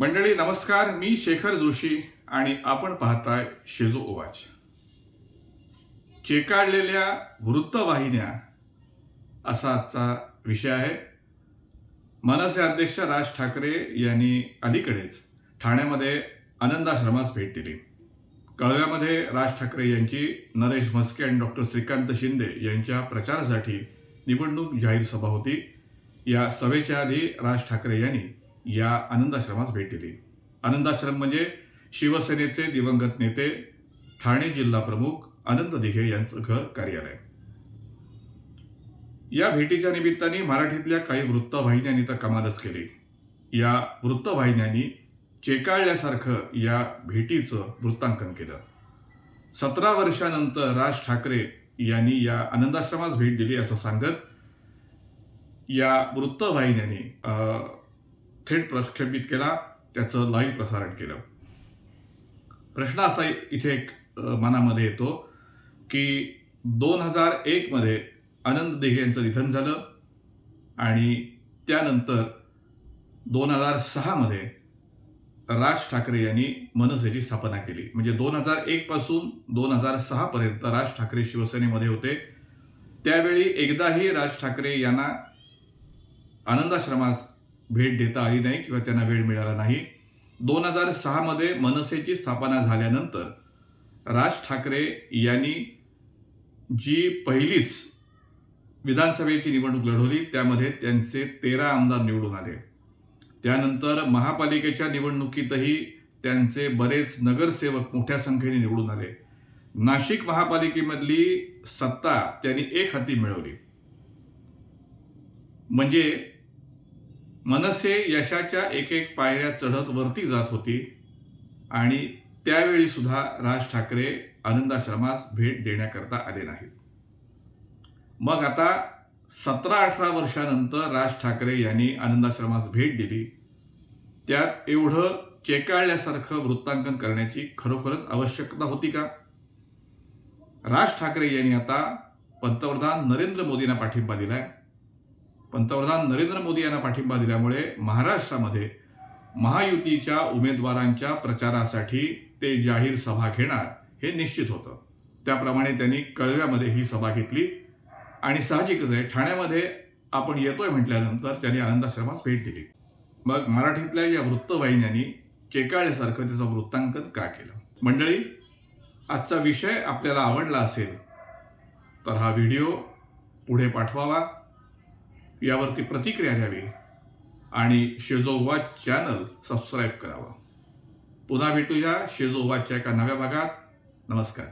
मंडळी नमस्कार. मी शेखर जोशी आणि आपण पाहताय शेजो ओवाच. चेकाळलेल्या वृत्तवाहिन्या असा आजचा विषय आहे. मनसे अध्यक्ष राज ठाकरे यांनी अलीकडेच ठाण्यामध्ये आनंदाश्रमास भेट दिली. कळव्यामध्ये राज ठाकरे यांची नरेश म्हस्के आणि डॉक्टर श्रीकांत शिंदे यांच्या प्रचारासाठी निवडणूक जाहीर सभा होती. या सभेच्या आधी राज ठाकरे यांनी या आनंदाश्रमास भेट दिली. आनंदाश्रम म्हणजे शिवसेनेचे दिवंगत नेते ठाणे जिल्हा प्रमुख अनंत दिघे यांचं घर कार्यालय. या भेटीच्या निमित्ताने मराठीतल्या काही वृत्तवाहिन्यांनी तर कमालच केली. या वृत्तवाहिन्यांनी चेकाळल्यासारखं या भेटीचं वृत्तांकन केलं. सतरा वर्षानंतर राज ठाकरे यांनी या आनंदाश्रमास भेट दिली असं सांगत या वृत्तवाहिन्यांनी थेट प्रक्षेपित केला त्याचं लाईव्ह प्रसारण केलं. प्रश्न असा इथे एक मनामध्ये येतो की दोन हजार एकमध्ये आनंद दिघे यांचं निधन झालं आणि त्यानंतर दोन हजार सहामध्ये राज ठाकरे यांनी मनसेची स्थापना केली. म्हणजे दोन हजार एकपासून दोन हजार सहापर्यंत राज ठाकरे शिवसेनेमध्ये होते. त्यावेळी एकदाही राज ठाकरे यांना आनंदाश्रमास भेट देता आली नाही किंवा त्यांना वेळ मिळाला नाही. दोन हजार सहामध्ये मनसेची स्थापना झाल्यानंतर राज ठाकरे यांनी जी पहिलीच विधानसभेची निवडणूक लढवली त्यामध्ये त्यांचे तेरा आमदार निवडून आले. त्यानंतर महापालिकेच्या निवडणुकीतही त्यांचे बरेच नगरसेवक मोठ्या संख्येने निवडून आले. नाशिक महापालिकेमधली सत्ता त्यांनी एक हाती मिळवली. म्हणजे मनसे यशाच्या एक एक पायऱ्या चढत वरती जात होती आणि त्यावेळी सुद्धा राज ठाकरे आनंदाश्रमास भेट देण्याकरता आले नाहीत. मग आता सतरा अठरा वर्षानंतर राज ठाकरे यांनी आनंदाश्रमास भेट दिली. त्यात एवढं चेकाळल्यासारखं वृत्तांकन करण्याची खरोखरच आवश्यकता होती का? राज ठाकरे यांनी आता पंतप्रधान नरेंद्र मोदींना पाठिंबा दिलाय. पंतप्रधान नरेंद्र मोदी यांना पाठिंबा दिल्यामुळे महाराष्ट्रामध्ये महायुतीच्या उमेदवारांच्या प्रचारासाठी ते जाहीर सभा घेणार हे निश्चित होतं. त्याप्रमाणे त्यांनी कळव्यामध्ये ही सभा घेतली आणि साहजिकच आहे ठाण्यामध्ये आपण येतोय म्हटल्यानंतर त्यांनी आनंदाश्रमास भेट दिली. मग मराठीतल्या या वृत्तवाहिन्यांनी चेकाळल्यासारखं त्याचं वृत्तांकन का केलं? मंडळी आजचा विषय आपल्याला आवडला असेल तर हा व्हिडिओ पुढे पाठवावा. यावरती प्रतिक्रिया द्यावी आणि शेजोवा चॅनल सबस्क्राईब करावा. पुन्हा भेटूया शेजोवाच्या एका नव्या भागात. नमस्कार.